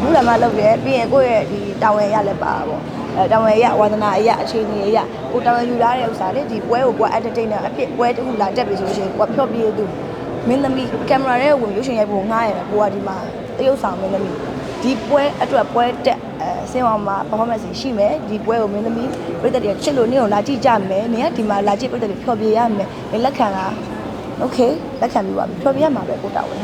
ဘူးလာမလုပ်တယ်ပြီးရင်ကိုယ့်ရဲ့ဒီတာဝန်ရလည်းပါတာပေါ့အဲတာဝန်ရဝါသနာအရအခြေအနေအရကိုတာဝန်ယူလာတဲ့ဥစ္စာလေဒီပွဲကိုကို entertainer အဖြစ်ပွဲတစ်ခုလာတက်ပြီဆိုလို့ရှိရင်ကိုကဖြော့ပြေးသူမင်းသမီးကင်မရာထဲကိုဝင်ရုပ်ရှင်ရိုက်ဖို့ငားရတယ်ကိုကဒီမှာတရုပ်ဆောင်မင်းသမီးဒီပွဲအတွက်ပွဲတက်အဲဆင်းအောင်မှာ performance ရှိမယ်ဒီပွဲကိုမင်းသမီးပြည်သက်တွေချစ်လို့နင့်ကိုလာကြည့်ကြမယ်နင်ကဒီမှာလာကြည့်ပြည်သက်တွေဖြော့ပြေးရမယ်နင်လက်ခံလား โอเคလက်ခံပြီးပါပြီဖြောပြရမှာပဲကိုတာဝန်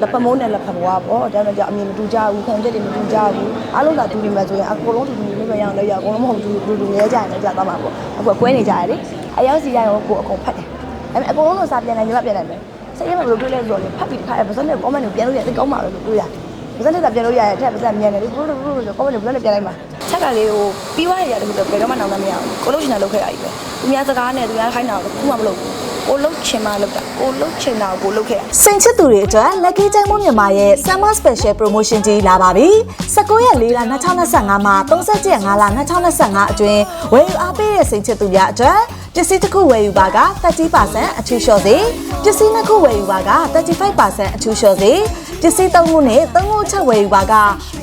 လက်ပမိုးနဲ့လက်ဖဘွားပေါ့ဒါနဲ့ကြောင့်အမြင်မတူကြဘူးခံချက်တွေမတူကြဘူးအားလုံးကတူနေမှာဆိုရင်အကုန်လုံးတူတူနေမရအောင်လည်းရအကုန်လုံးမဟုတ်ဘူးတူတူရဲကြရင်လည်းကြာသွားမှာပေါ့အခုကွဲနေကြရလေအရောက်စီရရင်ကိုအကုန်ဖတ်တယ်အဲ့အကုန်လုံးတော့စာပြန်နိုင်ညီမပြန်နိုင်မယ်စိတ်ရမလို့တွေ့လဲဆိုတော့ဖတ်ပြီးခါရပစံနဲ့ comment ကိုပြန်လို့ရသိကောင်းပါလို့တွေ့ရပစံနဲ့ပြန်လို့ရရတဲ့ပစံမြန်တယ်ဘလို့ဘလို့ဆို comment ကိုပြန်လို့ပြန်လိုက်မှာချက်ကလေးကိုပြီးသွားရရတယ်ဆိုတော့ဘယ်တော့မှနောက်မမရဘူးကိုလို့ရှင်တယ်လုပ်ခဲ့ရပြီပဲသူများစကားနဲ့သူများခိုင်းတာကိုခုမှမလုပ်ဘူး ကိုလုတ်ချင်မှလုတ်တာကိုလုတ်ချင်တာကိုလုတ်ခဲ့တာစိန်ချစ်သူတွေအတွက် Lucky ကျိုင်းမမြန်မာရဲ့ Summer Special Promotion ကြီးလာပါပြီ။19ရက်4လ2025မှာ30ရက်5လ2025အတွင်းဝယ်ယူအားပေးတဲ့စိန်ချစ်သူများအတွက်ပစ္စည်းတစ်ခုဝယ်ယူပါက30%အထူးလျှော့စေပစ္စည်းနှစ်ခုဝယ်ယူပါက35%အထူးလျှော့စေပစ္စည်းသုံးခုနဲ့သုံးခုချက်ဝယ်ယူပါက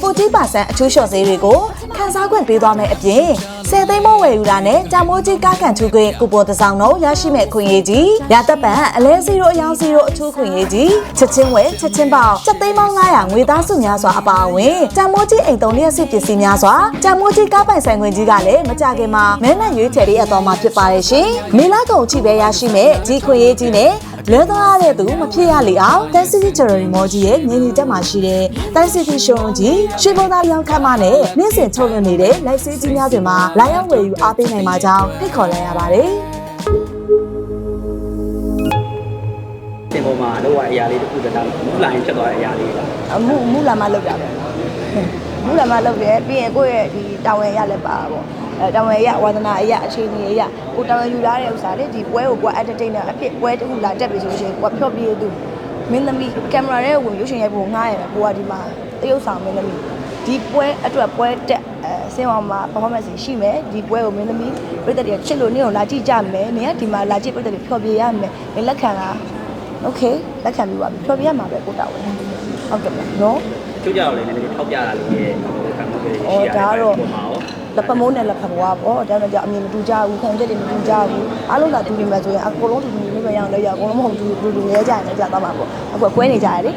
40%အထူးလျှော့စေတွေကို ခန်းစားခွင့်ပေးသွားမယ်အပြင်10သိန်းမိုးဝယ်ယူတာနဲ့တာမိုးကြီးကားကန်ထူခွင့်ကူပွန်တစ်စောင်းတော့ရရှိမဲ့ခွင့်ရေးကြီးရသက်ပံအလဲစီရိုအယောင်စီရိုအထူးခွင့်ရေးကြီးချက်ချင်းဝယ်ချက်ချင်းပေါက်ချက်သိန်းပေါင်း900ငွေသားစုများစွာအပါအဝင်တာမိုးကြီးအိမ်သုံးလျက်စစ်ပစ္စည်းများစွာတာမိုးကြီးကားပိုင်ဆိုင်ခွင့်ကြီးကလည်းမကြခင်မှာမဲနဲ့ရွေးချယ်ရေးအတော်မှာဖြစ်ပါတယ်ရှင်မေလာကုံချိပဲရရှိမဲ့ဒီခွင့်ရေးကြီးနဲ့ လဲသွားတဲ့သူမဖြစ်ရလေအောင်တန်စီတီဂျယ်ရီမော်ကြီးရဲ့ငင်းညီတက်မှာရှိတဲ့တန်စီတီရှုံးကြီးရွှေဘုံသားရောင်းခမ်းမနဲ့နေ့စဉ်ထုတ်လွှင့်နေတဲ့ live စီးကြီးများတွင်မှာလာရောက်ဝယ်ယူအားပေးနိုင်မှာကြောင်းဖိတ်ခေါ်လိုက်ရပါတယ်စင်ပေါ်မှာလောက်ရအရာလေးတစ်ခုတည်းတော့မူလိုင်းဖြစ်သွားတဲ့အရာလေးပါအမှုမူလာမလောက်တာပဲ မူလမှာလုပ်တယ်ပြီးရင်ကိုယ့်ရဲ့ဒီတာဝန်ရလည်းပါပေါ့အဲတာဝန်ရဝါသနာအရအခြေအနေအရကိုတာဝန်ယူလာတဲ့ဥစ္စာလေဒီပွဲကိုကို entertainer အဖြစ်ပွဲတစ်ခုလာတက်ပြီဆိုလို့ရှိရင်ကိုကဖြော့ပြေးသူမင်းသမီးကင်မရာနဲ့ဝင်ရုပ်ရှင်ရိုက်ဖို့ငားရတယ်ကိုကဒီမှာတရုပ်ဆောင်မင်းသမီးဒီပွဲအတွက်ပွဲတက်အဲဆင်းအောင်မှာ performance ရှိမယ်ဒီပွဲကိုမင်းသမီးပြည်သက်တွေချစ်လို့နင်းကိုလာကြည့်ကြမယ်နင်းကဒီမှာလာကြည့်ပြည်သက်တွေဖြော်ပြရမယ်နင်းလက်ခံလား okay လက်ခံပြီးပါပြီဖြော်ပြရမှာပဲကိုတာဝန်ဟုတ်တယ်နော် ကျုပ်ကြောက်လည်းနည်းနည်းထောက်ပြတာလေးရဲ့ဟိုကံကောင်းတွေရှိရတယ်ပုံမှာရောလက်ပမိုးနဲ့လက်ဖဘွားပေါ့ဒါနဲ့ကြောင့်အမြင်မတူကြဘူးခံချက်တွေမတူကြဘူးအားလုံးကတူနေမှာဆိုရင်အကုန်လုံးတူတူနေမရအောင်လည်းရအကုန်လုံးမဟုတ်ဘူးတူတူရဲကြရင်လည်းကြာသွားမှာပေါ့အခုကွဲနေကြရလေ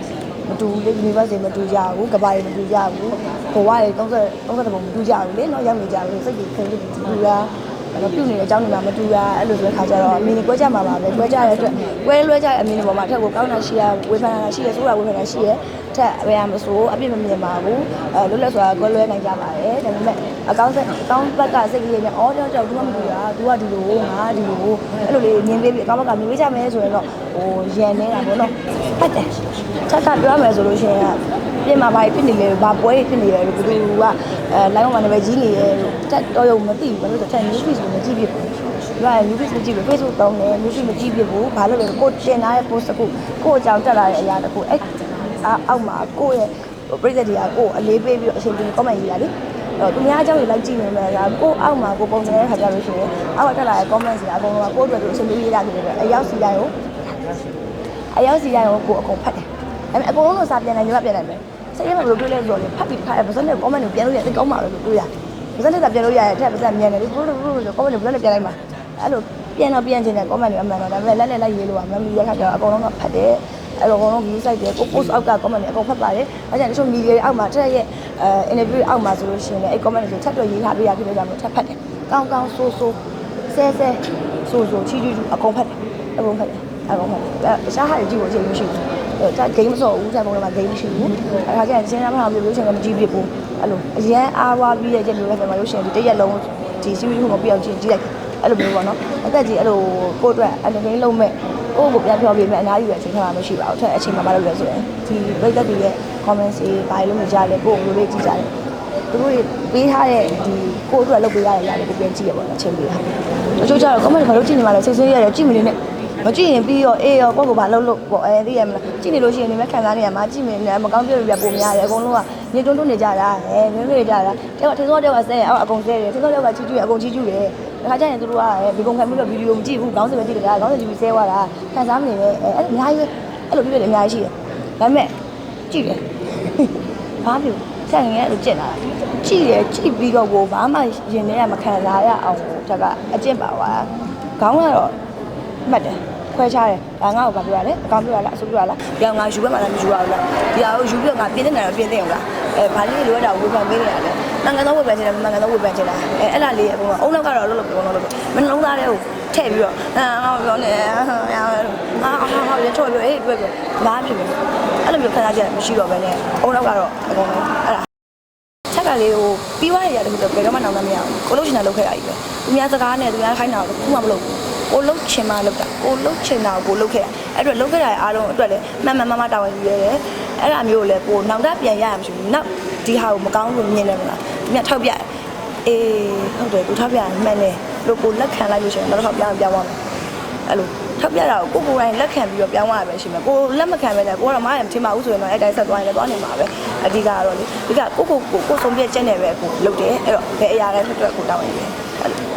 မတူဘူးလေ university မတူကြဘူးကဘာတွေမတူကြဘူးဘဝတွေ30 30ပုံမတူကြဘူးလေနော်ရောက်နေကြဘူးစိတ်ကြီးခင်လို့တူတာအဲ့ တော့ပြုတ်နေတဲ့အကြောင်းတွေမှာမတူတာအဲ့လိုဆိုတဲ့ခါကျတော့အမင်းကွဲကြမှာပါပဲကွဲကြတဲ့အတွက်ကွဲလွဲကြတဲ့အမင်းတွေပေါ်မှာအထက်ကိုကောင်းတာရှိရဝေဖန်တာရှိရဆိုတာဝေဖန်တာရှိရထက်ဘယ်ရမဆိုအပြစ်မမြင်ပါဘူးအဲလွတ်လပ်စွာကွဲလွဲနိုင်ကြပါတယ်ဒါပေမဲ့အကောင်းစိတ်အကောင်းဘက်ကစိတ်ကလေးနဲ့အော်ကြောက်ကြောက် तू ကမတူတာ तू ကဒီလိုငါဒီလိုအဲ့လိုလေးမြင်ပေးပြီးအကောင်းဘက်ကမြင်ပေးကြမယ်ဆိုရင်တော့ဟိုရန်နေတာပေါ့နော်ဟုတ်တယ်ချက်ကပြောမယ်ဆိုလို့ရှိရင် ပြင်မှာဘာဖြစ်နေလဲဘာပွဲဖြစ်နေလဲလို့ဘယ်သူကအဲ line မှာလည်းကြီးနေရဲလို့တက်တော့ရုံမသိဘူးဘာလို့ဆိုတော့ news feed ကိုမကြည့်ဖြစ်ဘူးဒီက news feed မကြည့်ဘူး Facebook တောင်းတယ် news feed မကြည့်ဖြစ်ဘူးဘာလို့လဲကိုတင်ထားတဲ့ post တစ်ခုကိုအကြောင်းတက်လာတဲ့အရာတစ်ခုအဲ့အောက်မှာကိုရဲ့ပြိတ္တတွေကကိုအလေးပေးပြီးတော့အချိန်ပြ comment ရေးတာလေအဲ့တော့သူများအကြောင်းတွေလိုက်ကြည့်နေမှာကကိုအောက်မှာကိုပုံစံတဲ့ခါကြလို့ရှိရင်အောက်ကတက်လာတဲ့ comment တွေအကုန်လုံးကကိုအတွက်သူအချိန်ပြရေးတာဖြစ်တယ်အရောက်စီတိုင်းကိုအရောက်စီတိုင်းကိုကိုအကုန်ဖတ်တယ် အဲ့အကုန်လုံးတော့စာပြန်နိုင်ညီမပြန်နိုင်မယ်စိတ်ရမလို့တွေ့လဲဆိုတော့ဖတ်ပြီးခါပစံနဲ့ comment ကိုပြန်လို့ရသိကောင်းပါလို့တွေ့ရပစံနဲ့ပြန်လို့ရတဲ့ထက်ပစံမြန်တယ်ဘလို့ဘလို့ဆို comment ကိုပြန်လည်းပြန်လိုက်မှာအဲ့လိုပြန်တော့ပြန်ချင်တဲ့ comment တွေအမှန်တော့ဒါပေမဲ့လက်နဲ့လိုက်ရေးလို့ကမမီရခါကျတော့အကုန်လုံးကဖတ်တယ်အဲ့တော့အကုန်လုံး view site တယ်ကို post အောက်က comment တွေအကုန်ဖတ်ပါတယ်။အဲကြောင့်တချို့ media တွေအောက်မှာတက်ရဲ့အဲ interview အောက်မှာဆိုလို့ရှိရင်လည်းအဲ့ comment တွေဆိုချက်တော့ရေးထားပေးရဖြစ်လို့ကြောင့်ထပ်ဖတ်တယ်။ကောင်းကောင်းဆိုးဆိုးဆဲဆဲဆိုးဆိုးချီချီအကုန်ဖတ်တယ်။အကုန်ဖတ်တယ်။အကုန်ဖတ်တယ်။အဲတခြားဟာတွေကြည့်ဖို့အချိန်မရှိဘူး။ အဲဒါ game မစော်ဘူးဆိုင်ပုံထဲမှာ game မရှိဘူး။အခါကျရင်စဉ်းစားမှမပြောလို့ရှိရင်မကြည့်ဖြစ်ဘူး။အဲ့လိုအရန်အားဝါပြီးတဲ့ချက်မျိုးလည်းပြန်မလို့ရှိရင်ဒီတစ်ရက်လုံးဒီ series ကိုမပြောင်းကြည့်ကြည့်လိုက်အဲ့လိုမျိုးပေါ့နော်။အသက်ကြီးအဲ့လိုကိုယ့်အတွက် entertain လုပ်မဲ့ကိုယ့်ကိုပြန်ပြောပြမယ်အများကြီးပဲအချိန်ခါမှမရှိပါဘူး။ထက်အချိန်မှမလုပ်လဲဆိုရင်ဒီပိတ်သက်တွေရဲ့ comments တွေဘာလို့မကြလဲကိုယ့်ကိုယ်လေးကြည့်ကြတယ်။သူတို့ပေးထားတဲ့ဒီကိုယ့်အတွက်လုပ်ပေးရတဲ့ຢာတွေကိုပြန်ကြည့်ရပါတော့အချိန်ပေးတာ။အချို့ကျတော့ comment ဘာလို့ကြည့်နေမှလဲစိတ်ဆင်းရဲရတယ်ကြည့်မနေနဲ့ မကြည့်ရင်ပြီးတော့အေးရောကိုယ့်ကိုဘာလုပ်လို့ပေါ့အဲသိရမလားကြည့်နေလို့ရှိရင်ဒီမဲ့ခံစားနေရမှာကြည့်မနေနဲ့မကောင်းပြည့်ပြပုံများတယ်အကုန်လုံးကနေတွန်းတွန်းနေကြတာဟဲ့မင်းမေးကြတာတဲ့ထေစောတဲ့ကဆဲအောက်အကုန်ဆဲတယ်ထေစောတဲ့ကချီကျူးရအကုန်ချီကျူးတယ်ဒါခါကျရင်သူတို့ကဒီကုန်ခံပြီးတော့ဗီဒီယိုမကြည့်ဘူးခေါင်းစဉ်ပဲကြည့်ကြတာခေါင်းစဉ်ကြည့်ပြီးဆဲသွားတာခံစားမနေနဲ့အဲအဲ့အများကြီးအဲ့လိုပြည့်ပြည့်အများကြီးရှိတယ်ဒါပေမဲ့ကြည့်တယ်ဘာဖြစ်ဆက်ငယ်အဲ့လိုကြက်လာတာကြည့်တယ်ကြည့်ပြီးတော့ကိုဘာမှရင်ထဲကမခံစားရအောင်ကိုဒါကအကျင့်ပါသွားခေါင်းကတော့ မှတ်တယ်ခွဲခြားတယ်ဒါငါ့ကိုဘာပြောရလဲအကောင်ပြောရလားအဆိုပြောရလားဒီအောင်ငါယူဘက်မှာလည်းမယူရဘူးလားဒီအောင်ယူပြီးတော့ငါပြင်းတဲ့နေတော့ပြင်းတဲ့ဟုတ်လားအဲဘာလေးလိုရတာဝေဖန်ပေးနေရတယ်နိုင်ငံတော်ဝေဖန်ချင်တယ်နိုင်ငံတော်ဝေဖန်ချင်တာအဲအဲ့လားလေးအကုန်လုံးအုံနောက်ကတော့လို့လို့ပြောလို့လို့မနှလုံးသားတဲ့ကိုထည့်ပြီးတော့အာငါပြောနေအာအာဟာရချောပြောအေးပြောပြောဘာဖြစ်လဲအဲ့လိုမျိုးခံစားချက်မရှိတော့ဘဲနဲ့အုံနောက်ကတော့အကုန်လုံးအဲ့ဒါချက်ကလေးကိုပြီးသွားရရတယ်ဆိုတော့ဘယ်တော့မှနောင်တမရဘူးကိုလုံးချင်တာလုပ်ခဲ့ရပြီပဲသူများစကားနဲ့သူများခိုင်းတာကိုခုမှမလုပ်ဘူး ကိုလုံးချင်မှလုပ်တာကိုလုံးချင်တာကိုလုပ်ခဲ့ရအဲ့တော့လုပ်ခဲ့တာအားလုံးအတွက်လည်းမှန်မှန်မှန်မှန်တာဝန်ယူရတယ်အဲ့ဒါမျိုးကိုလည်းကိုနောင်တပြန်ရရမှာရှိဘူးနောက်ဒီဟာကိုမကောင်းဘူးမြင်တယ်မလားသူများထောက်ပြအေးဟုတ်တယ်ကိုထောက်ပြမှန်တယ်လို့ကိုလက်ခံလိုက်လို့ရှိရင်နောက်တစ်ခါပြောင်းပြောင်းသွားမယ်အဲ့လိုထောက်ပြတာကိုကိုကိုယ်တိုင်လက်ခံပြီးတော့ပြောင်းသွားရပဲရှိမယ်ကိုလက်မခံပဲနဲ့ကိုကတော့မရမထင်ပါဘူးဆိုရင်တော့အဲ့တိုင်းဆက်သွားရင်လည်းသွားနေမှာပဲအဓိကကတော့လေဒီကကိုကိုကိုကိုဆုံးပြချက်နဲ့ပဲကိုလုပ်တယ်အဲ့တော့ဘယ်အရာလဲဖြစ်တော့ကိုတောင်းရင်ပဲအဲ့လိုဟုတ်